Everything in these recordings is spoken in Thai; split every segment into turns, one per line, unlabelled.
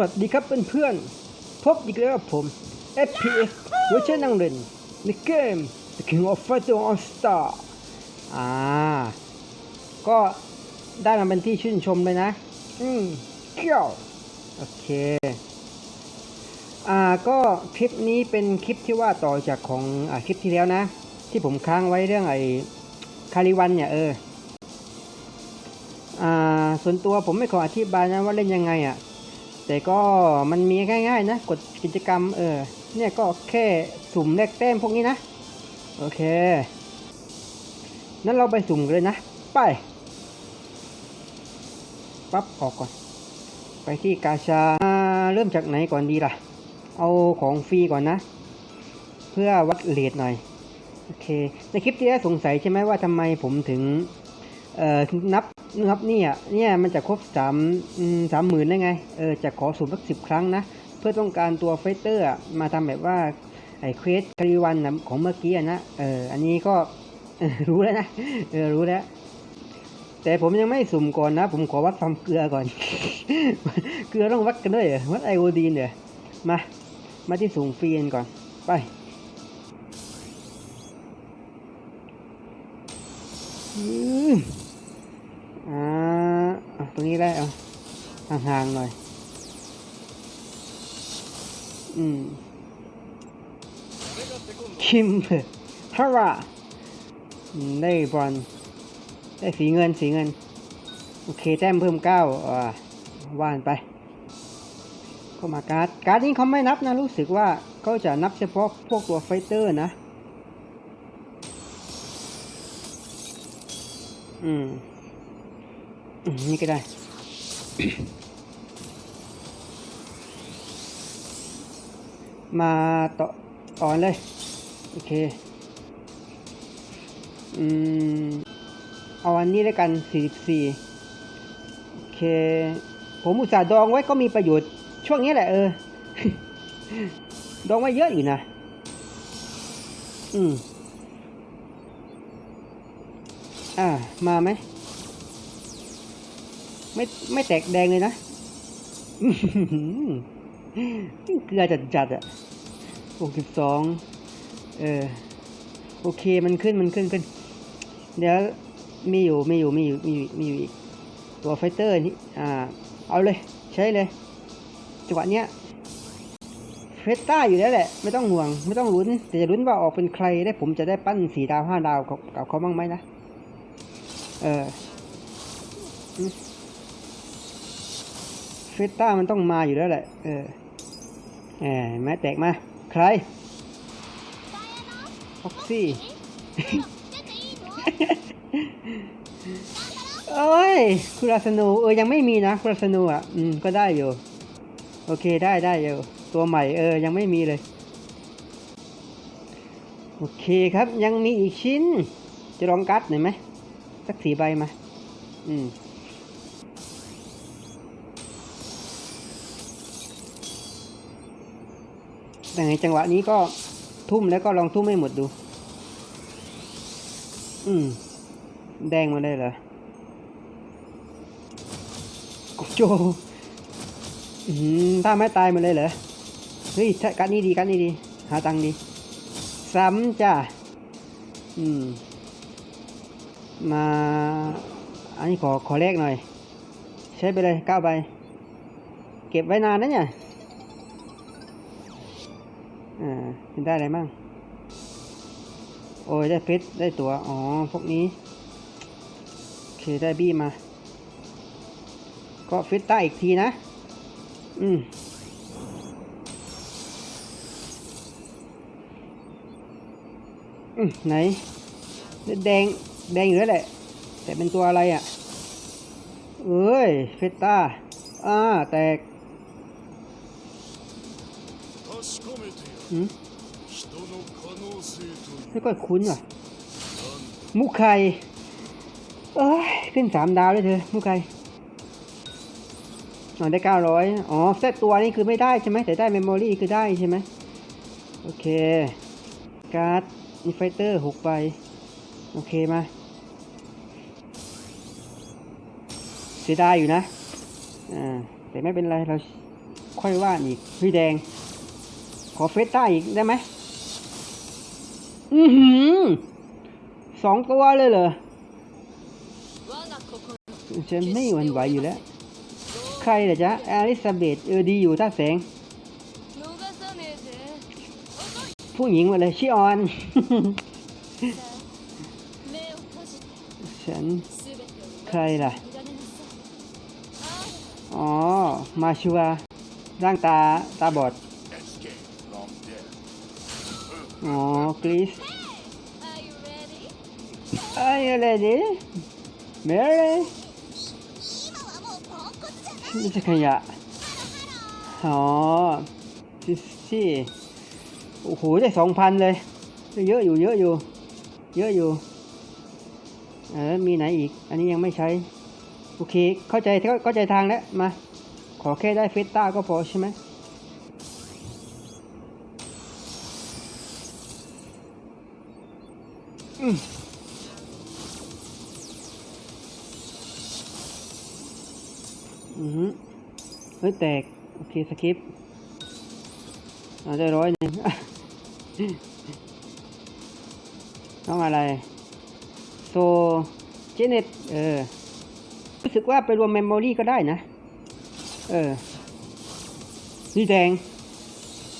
วัสดีครับเพื่อนๆ พบอีกแล้วกับผม FPS เวอร์ชันนังเล่นในเกม The King of Fighter All Star อ่า ก็ได้มาเป็นที่ชื่นชมเลยนะ อืมเกี่ยว โอเค อ่า ก็คลิปนี้เป็นคลิปที่ว่าต่อจากของอ่าคลิปที่แล้วนะ ที่ผมค้างไว้เรื่องไอ้คาริวันเนี่ยเออ อ่า ส่วนตัวผมไม่ขออธิบายนะว่าเล่นยังไงอะ่ะ แต่ก็มันมีง่ายๆนะกดกิจกรรมเออเนี่ยก็แค่สุ่มแลกแต้มพวกนี้นะ โอเค นั้นเราไปสุ่มเลยนะ ไปปั๊บออกก่อน ไปที่กาชาเริ่มจากไหนก่อนดีล่ะ เอาของฟรีก่อนนะ เพื่อวัดเลทหน่อย โอเค ในคลิปที่แล้วสงสัยใช่ไหมว่าทำไมผมถึงเอ่ นับนับเนี่ยเนี่ยมันจะครบสามสามหมื่นได้ไงเออจะขอสุ่มสักสิบครั้งนะ เพื่อต้องการตัวไฟเตอร์มาทำแบบว่าไอ้เควสคาริวันนะของเมื่อกี้นะเอออันนี้ก็รู้แล้วนะเออรู้แล้ว แต่ผมยังไม่สุ่มก่อนนะ ผมขอวัดความเกลือก่อน เกลือต้องวัดกันด้วยวัดไอโอดีนเหรอมา มาที่สุ่มฟรีนก่อน ไปอืม อ่าอะตรงนี้ได้เอาห่างๆหน่อย อืมคิมฮาราได้บอลได้สีเงินสีเงิน โอเค แต้มเพิ่มเก้าอ่าว่านไปก็มาการ์ดการ์ดนี้เขาไม่นับนะ รู้สึกว่าเขาจะนับเฉพาะพวกตัวไฟเตอร์นะ อืม นี่ก็ได้ มาต่ออ่อนเลย โอเค อืม เอาอันนี้แล้วกัน 44 โอเค ผมอุตส่าห์ดองไว้ก็มีประโยชน์ ช่วงนี้แหละเออ ดองไว้เยอะอยู่นะ อืม อ่า มาไหม ไม่ไม่แตกแดงเลยนะเกลือจัดจัดอะหกสิบสองเออโอเคมันขึ้นมันขึ้นขึ้น เดี๋ยวมีอยู่มีอยู่มีอยู่มีอยู่มีอยู่อีกตัวไฟเตอร์นี่อ่าเอาเลยใช้เลยจังหวะเนี้ยเฟสต้าอยู่แล้วแหละ ไม่ต้องห่วง ไม่ต้องลุ้น แต่จะลุ้นว่าออกเป็นใครได้ผมจะได้ปั้นสี่ดาวห้าดาวกับเขาบ้างไหมนะ เออ เฟสต้ามันต้องมาอยู่แล้วแหละ เออแหมแม้แตกมา ใครฟ็อกซี่เอ้ยคุราสนูเออ ยังไม่มีนะคุราสนูอะ อืม ก็ได้อยู่ โอเคได้ได้อยู่ ตัวใหม่เออ ยังไม่มีเลย โอเคครับ ยังมีอีกชิ้น จะลองกัดหน่อยไหม สักสีใบมา อืม แต่ในจังหวะนี้ก็ทุ่มแล้วก็ลองทุ่มให้หมดดู อืม แดงมาได้เหรอโกโจอืมถ้าไม่ตายมาเลยเหรอ เฮ้ยถ้การนี้ดีการนี้ดี หาตังค์ดี ซ้ำจ้า อืม มา อันนี้ขอขอเลขหน่อย ใช้ไปเลยเก้าใบ เก็บไว้นานนะเนี่ย อ่าได้อะไรบ้างโอ้ยได้เพชรได้ตัวอ๋อ พวกนี้ โอเค ได้บี้มา ก็ฟิตต้าอีกทีนะ อืมอืมไหน แดง แดงอยู่แล้วแหละ แต่เป็นตัวอะไรอะ เอ้ย เฟตต้าอ่า แตกืมไม่ค่อยคุ้นว่ะ มุกไข่เอ้ย ขึ้นสามดาวเลยเธอ มุกไข่นอได้เก้าร้อยอ๋อเซตตัวนี้คือไม่ได้ใช่ไหมแต่ได้เมมโมรี่คือได้ใช่ไหมโอเค การ์ดนิไฟเตอร์หกใบ โอเคมา เสียดายอยู่นะ อ่า แต่ไม่เป็นไร เราค่อยว่าอีกพี่แดง ขอเฟสใต้อีกได้ไหมอือหือสองตัวเลยเหรอฉันไม่หวั่นไหวอยู่แล้ว ใครเหรอจ๊ะอลิซาเบธเออดีอยู่ท่าแสง ผู้หญิงมาเลยชิออน ฉันใครล่ะ อ๋อ มาชัวร่างตาตาบอด อ๋อกรีซ
あ Are you ready?
ไอ้อะไรดิเมรี่ไม่ใช่ขยะ อ๋อซิซี่โอ้โห ได้สองพันเลย เยอะอยู่ เยอะอยู่ เยอะอยู่ เออ มีไหนอีก อันนี้ยังไม่ใช้ โอเค เข้าใจ เข้าเข้าใจทางแล้ว มา ขอแค่ได้เฟสต้าก็พอใช่ไหม อืมอือฮึเฮ้ยแตก โอเคสคิปเอาได้ร้อยหนึ่งต้องอะไร โซเจเน็ตเออ รู้สึกว่าไปรวมเมมโมรี่ก็ได้นะ เออ นี่แดง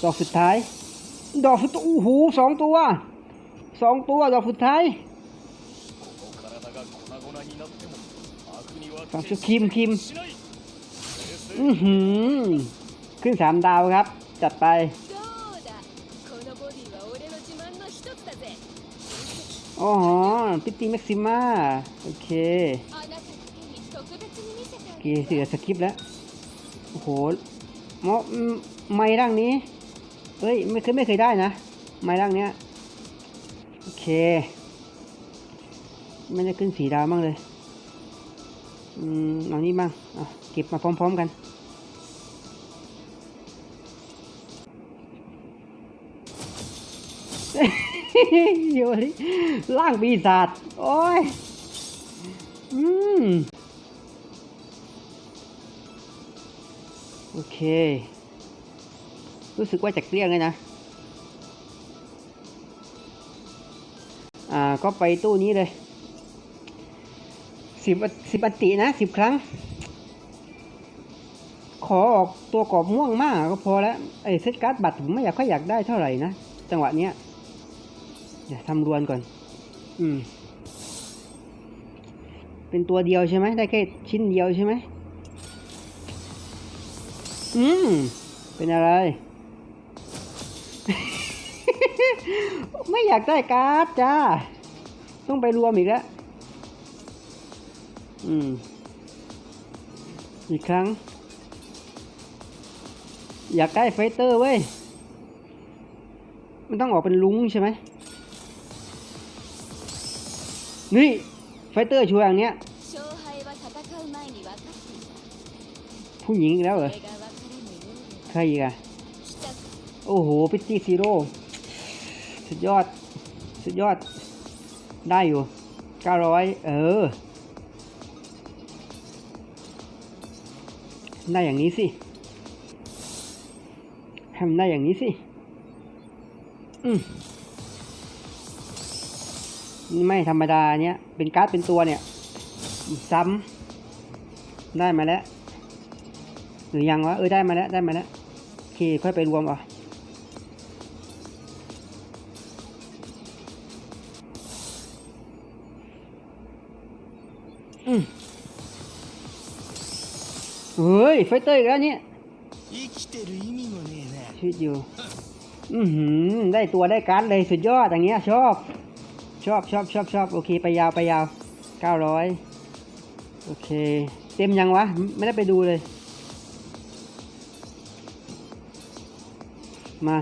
ดอกสุดท้าย ดอกสุดโอ้โหสองตัว สองตัวดอกสุดท้าย
ต้
องชุ
ด
คิมคิมอือหือขึ้นสามดาวครับ จัดไปอ๋อพิตีแม็กซิม่า โอเคเกีเสือสกิปแล้ว โอ้โหมอไม่ร่างนี้ เฮ้ย ไม่เคยไม่เคยได้นะ ไม่ร่างเนี้ย ไม่ได้ขึ้นสีดาวบ้างเลย อืม เอานี้บ้างอะเก็บมาพร้อม ๆ กัน โยลิล่างปีศาจ โอ้ย อืม โอเค รู้สึกว่าจะเกลี้ยงเลยนะ อ่าก็ไปตู้นี้เลยสิบสิบอันตินะสิบครั้ง ขอออกตัวกรอบม่วงมากก็พอแล้วไอ้เซตการ์ดบัตรผมไม่อยากค่อยอยากได้เท่าไหร่นะจังหวะเนี้ยเดี๋ยวทำรวนก่อน อืม เป็นตัวเดียวใช่ไหมได้แค่ชิ้นเดียวใช่ไหมอืม เป็นอะไร ไม่อยากได้การ์ดจ้า ต้องไปรวมอีกแล้ว อืม อีกครั้ง อยากได้ไฟเตอร์เว้ย มันต้องออกเป็นลุงใช่ไหม นี่ไฟเตอร์ช่วยอย่างเนี้ย ผู้หญิงแล้วเหรอ ใครอีกอะโอ้โห พิตตี้ซีโร่ สุดยอด สุดยอด ได้อยู่900เออ ได้อย่างนี้สิให้มันได้อย่างนี้สิ อืมไม่ธรรมดาเนี้ย เป็นการ์ดเป็นตัวเนี่ย ซ้ำ ได้มาแล้ว หรือยังวะ เออ ได้มาแล้ว ได้มาแล้ว โอเค ค่อยไปรวมเอะ เฮ้ย ไฟเตอร์อีกแล้วเนี่ยชีวิตอยู่ อือหือ ได้ตัวได้การเลยสุดยอดอย่างเงี้ย ชอบ ชอบชอบชอบชอบโอเค ไปยาวไปยาวเก้าร้อยโอเค เต็มยังวะ ไม่ได้ไปดูเลย มา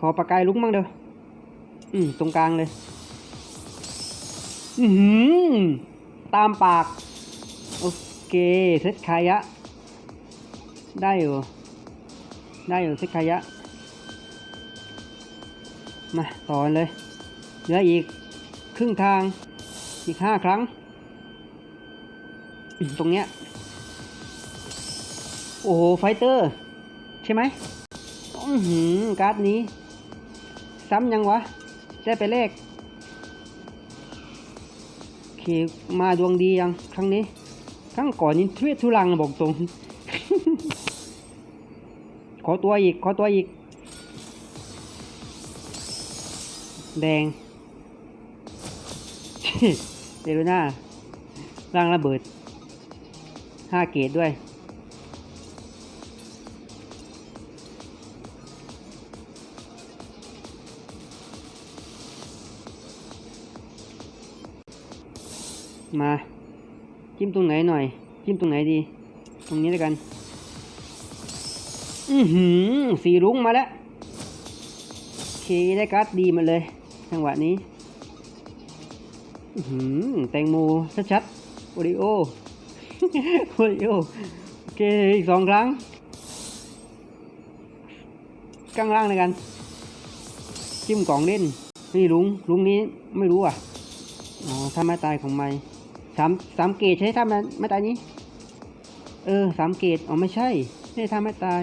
ขอปากกายลุกมั่งเด้ออืมตรงกลางเลย อือหือตามปาก โอเคเซตคายะ ได้อยู่ ได้อยู่เซตคายะ มาต่อเลย เหลืออีกครึ่งทาง อีกห้าครั้ง ตรงเนี้ย โอ้โห ไฟเตอร์ ใช่ไหมอือหือการ์ดนี้ ซ้ำยังวะ ได้ไปเลข เคมาดวงดียังครั้งนี้ ครั้งก่อนนี้ทุเรศทุรังนะบอกตรง ขอตัวอีก ขอตัวอีก แดงเดลูน่าร่างระเบิดห้าเกตด้วย มาจิ้มตรงไหนหน่อย จิ้มตรงไหนดี ตรงนี้แล้วกัน อือหือสีรุ้งมาแล้วโอเคได้การ์ดดีมาเลย จังหวะนี้ อือหือแตงโมชัดๆโอริโอโอริโอโอเคอีกสองครั้งข้างล่างเลยกัน จิ้มกล่องเล่นนี่ลุงลุงนี้ไม่รู้อะ อ๋อ ถ้าไม่ตายของไม่ สามสามเกตใช้ถ้าไม่ไม่ตายนี้ เออสามเกตอ๋อไม่ใช่นี่ถ้าไม่ตาย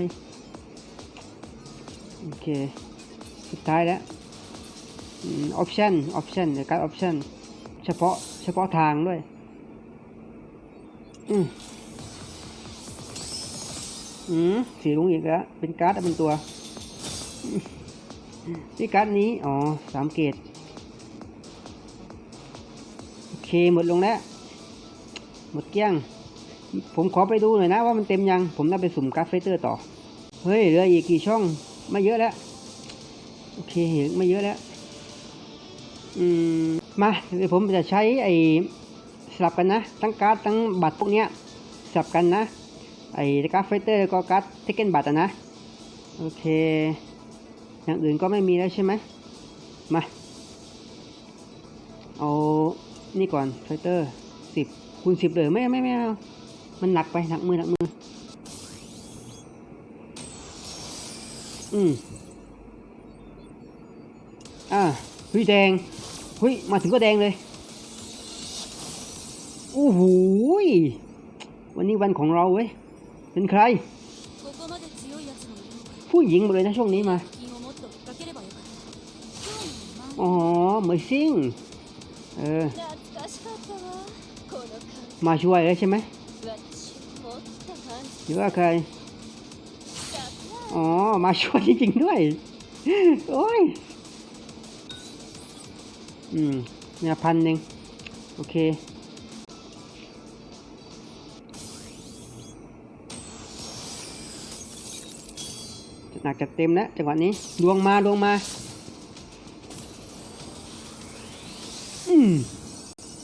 โอเค สุดท้ายแล้วออปชั่นออปชั่นเดี๋ยวการออปชั่นเฉพาะเฉพาะทางด้วย อืมอืมสีลุงอีกแล้ว เป็นการ์ดเป็นตัวอืมนี่การ์ดนี้ อ๋อสามเกตโอเค หมดลงแล้ว หมดเกลี้ยง ผมขอไปดูหน่อยนะว่ามันเต็มยัง ผมน่าไปสุ่มการ์ดไฟเตอร์ต่อ เฮ้ยเหลืออีกกี่ช่อง ไม่เยอะแล้ว โอเคไม่เยอะแล้ว อืม มาเดี๋ยวผมจะใช้ไอ้สลับกันนะ ทั้งการ์ดทั้งบัตรพวกเนี้ยสลับกันนะ ไอ้การ์ดไฟเตอร์ก็การ์ดเทคเก้นบัตรนะ โอเค อย่างอื่นก็ไม่มีแล้วใช่ไหมมา เอา นี่ก่อนไฟเตอร์สิบ คูณสิบเลยไม่ไม่ไม่มันหนักไปหนักมือหนักมือ อืมอ่าหุยแดงหุยมาถึงก็แดงเลยโอ้โหวันนี้วันของเราเว้ย เป็นใคร ผู้หญิงหมดเลยนะช่วงนี้มาอ๋อเหมยซิ่ง เออ มาช่วยแล้วใช่ไหมหรือว่าใคร อ๋อ มาช่วยจริงๆด้วย โอ้ย อืมเนี่ยพันหนึ่งโอเค จะหนักจะเต็มแล้วจังหวะนี้ ดวงมา ดวงมา อืม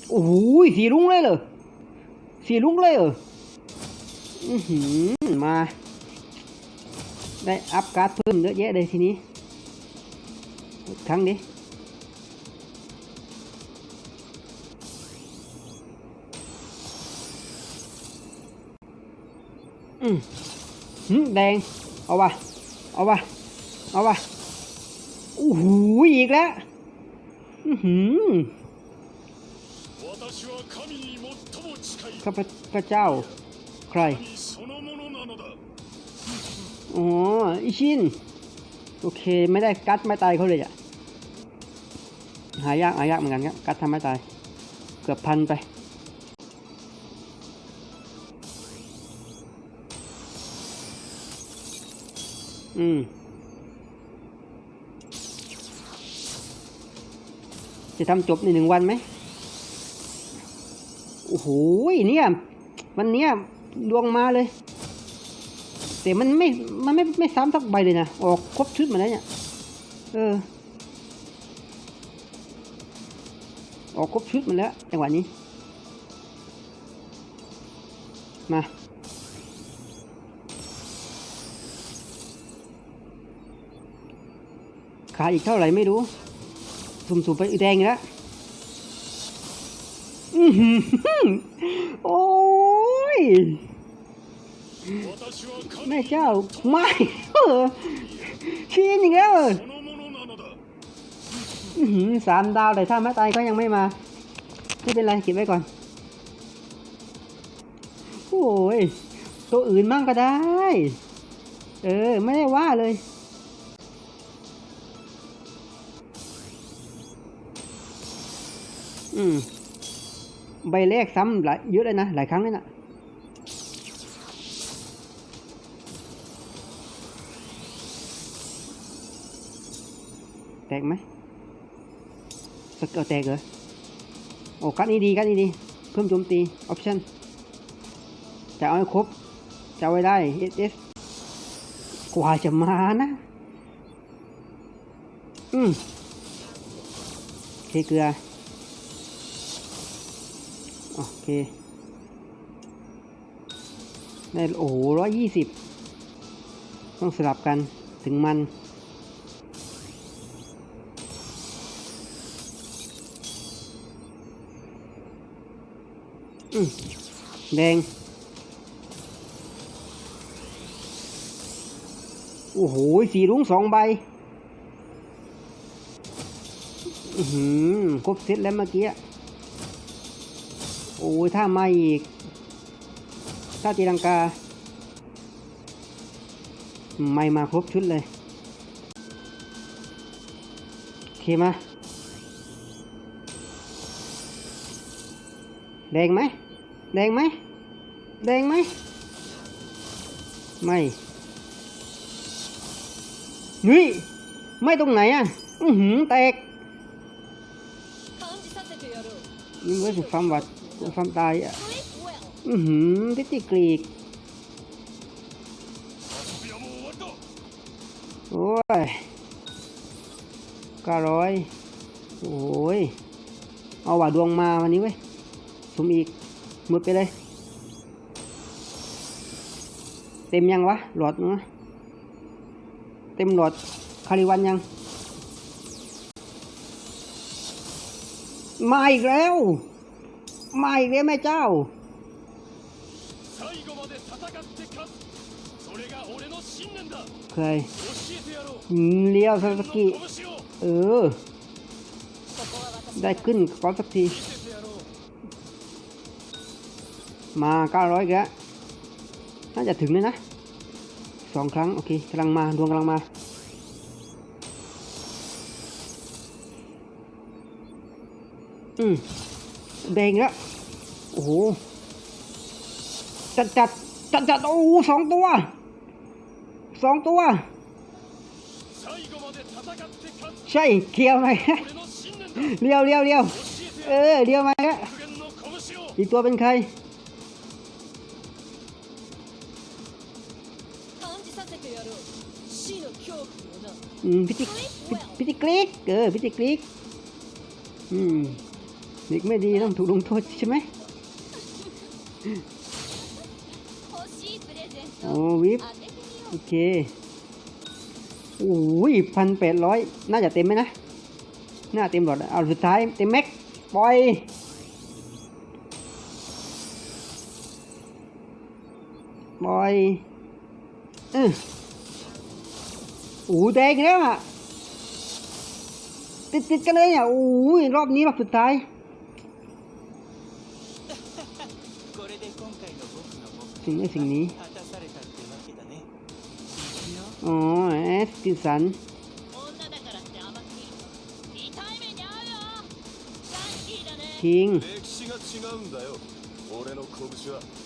โอ้โหสีรุ้งเลยเหรอ สี่ลูงเลยเหรอมา ได้อัพการ์ดเพิ่มเยอะแยะเลยทีนี้ครั้งนี้อืมแดง เอาวะเอาวะเอาวะโอ้โหอีกแล้ว อือ ข้าพเจ้า ใครอ๋ออิชิน โอเค ไม่ได้กัดไม่ตายเขาเลยอะหายากหายากเหมือนกันครับกัดทำไม่ตาย เกือบพันไปอืมจะทำจบในหนึ่งวันไหม โอ้โหเนี่ยวันเนี้ยดวงมาเลย แต่มันไม่ มันไม่ไม่ซ้ำสักใบเลยนะ ออกครบชุดมาแล้วเนี่ย เออ ออกครบชุดมาแล้วจังหวะนี้ มาขาอีกเท่าไหร่ไม่รู้ สุ่มๆไปแดงอีกแล้ว โอ้ยแม่เจ้าไม่เออชีนอย่างเงี้ยสามดาวแต่ถ้าแม่ตายก็ยังไม่มา ไม่เป็นไรเก็บไว้ก่อน โอ้ย ตัวอื่นมั่งก็ได้ เออ ไม่ได้ว่าเลยอืม ใบแรกซ้ำหลายเยอะเลยนะ หลายครั้งเลยนะแตกไหมสเกลแตกเหรอโอ้กัดนี้ดีกัดนี้ดี เพิ่มโจมตี ออปชั่นจะเอาให้ครบ จะเอาไว้ได้ SS กว่าจะมานะ อืมเคเกลือ โอเค ได้โอ้โหร้อยยี่สิบต้องสลับกันถึงมันอืแดง โอ้โหสีรุ้งสองใบอือหือครบเซตแล้วเมื่อกี้ โอ้ยถ้ามาอีก ถ้าตีลังกา ไม่มาครบชุดเลยโอเคมาแดงไหมแดงไหมแดงไหมไม่เฮ้ยไม่ตรงไหนอะ อือหือแตก
ยิ
งไว้สุดความวัด ความตายอะ อือหือพิติกรีก โอ้ยก้าร้อยโอ้ย เอาว่าดวงมาวันนี้เว้ย สมอีกมือไปเลย เต็มยังวะ หลอดเนาะเต็มหลอดคาริวันยัง มาอีกแล้ว มาอีกแล้แม่เจ้า เคยเลี้ยวสัสกีเออ ได้ขึ้นขอสักที มาเก้าร้อยแกน่าจะถึงเลยนะสองครั้ง โอเคกำลังมาดวงกำลังมาอืม แดงแล้ว โอ้โห จัดจัดจัดจัดโอ้สองตัว สองตัว ใช่เคียวไหมเลี้ยวเลี้ยวเลี้ยวเออเลี้ยว
ไหมฮะ
อีกตัวเป็นใครพิจิพิจิกลิกเออพิจิกลิกอืม เด็กไม่ดีต้องถูกลงโทษใช่ไหมโอ้วิบโอเคโอ้ยพันแปดร้อยน่าจะเต็มไหมนะ น่าเต็มหลอดเอาสุดท้ายเต็มแม็กปล่อยปล่อยอือโอ้แดงแล้วอะติดติดกันเลยอะโอ้ยรอบนี้รอบสุดท้าย สิ่งนี้สิ่งนี้ อ๋อแอสกิสันคิง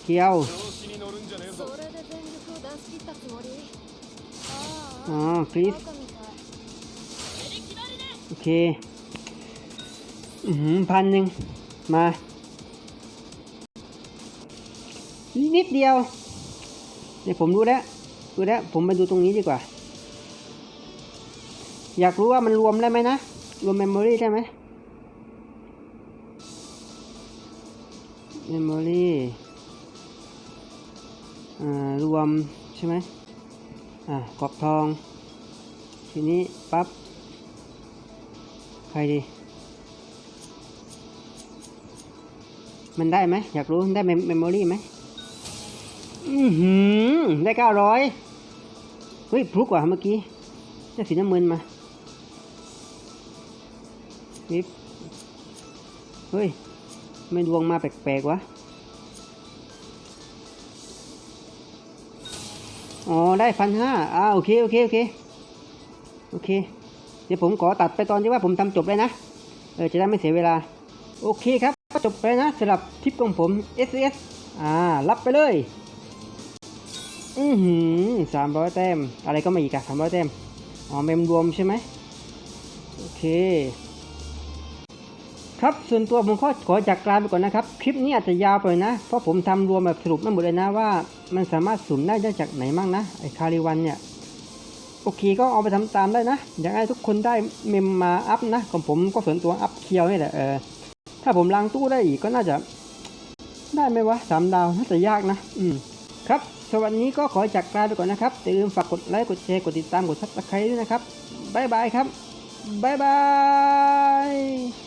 เคียวอ๋อคริสโอเคอืมพันหนึ่งมา นิดเดียวเดี๋ยผมรู้แล้วรู้แล้วผมไปดูตรงนี้ดีกว่า อยากรู้ว่ามันรวมได้ไหมนะ รวมเมมโมรีได้ไหมเมมโมรี่รวมใช่ไหมอ่ากรอบทอง ทีนี้ปั๊บ ใครดี มันได้ไหม อยากรู้ ได้เมมโมรี่ไหม อือหือ ได้เก้าร้อยเฮ้ยพลุกว่าเมื่อกี้ได้สีน้ำเงินมานิบเฮ้ย ไม่ดวงมาแปลกๆวะ อ๋อ ได้พันห้าอ่าโอเค โอเค โอเค โอเค เดี๋ยวผมขอตัดไปตอนที่ว่าผมทำจบเลยนะ เออ จะได้ไม่เสียเวลา โอเคครับ ก็จบไปนะสำหรับทริปของผม S S อ่า รับไปเลย อือหือสามร้อยแต้ม อะไรก็ม่อีกอะสามร้อยแต้ม อ๋อ เมมรวมใช่ไหม โอเค ครับ ส่วนตัวผมก็ขอจากกลางไปก่อนนะครับ คลิปนี้อาจจะยาวไปนะ เพราะผมทำรวมแบบสรุปมาหมดเลยนะว่า มันสามารถสุ่มได้ได้จากไหนมั่งนะ ไอ้คาริวันเนี่ย โอเคก็เอาไปทำตามได้นะ อยากให้ทุกคนได้เมมมาอัพนะ ของผมก็ส่วนตัวอัพเคียวนี่แหละ เออ ถ้าผมล้างตู้ได้อีกก็น่าจะ ได้ไหมวะสามดาวน่าจะยากนะ อืม ครับ สวัสดีก็ขอจากลาไปก่อนนะครับอย่าลืมฝากกดไลค์กดแชร์กดติดตามกดซับสไครต์ด้วยนะครับบ๊ายบายครับบ๊ายบาย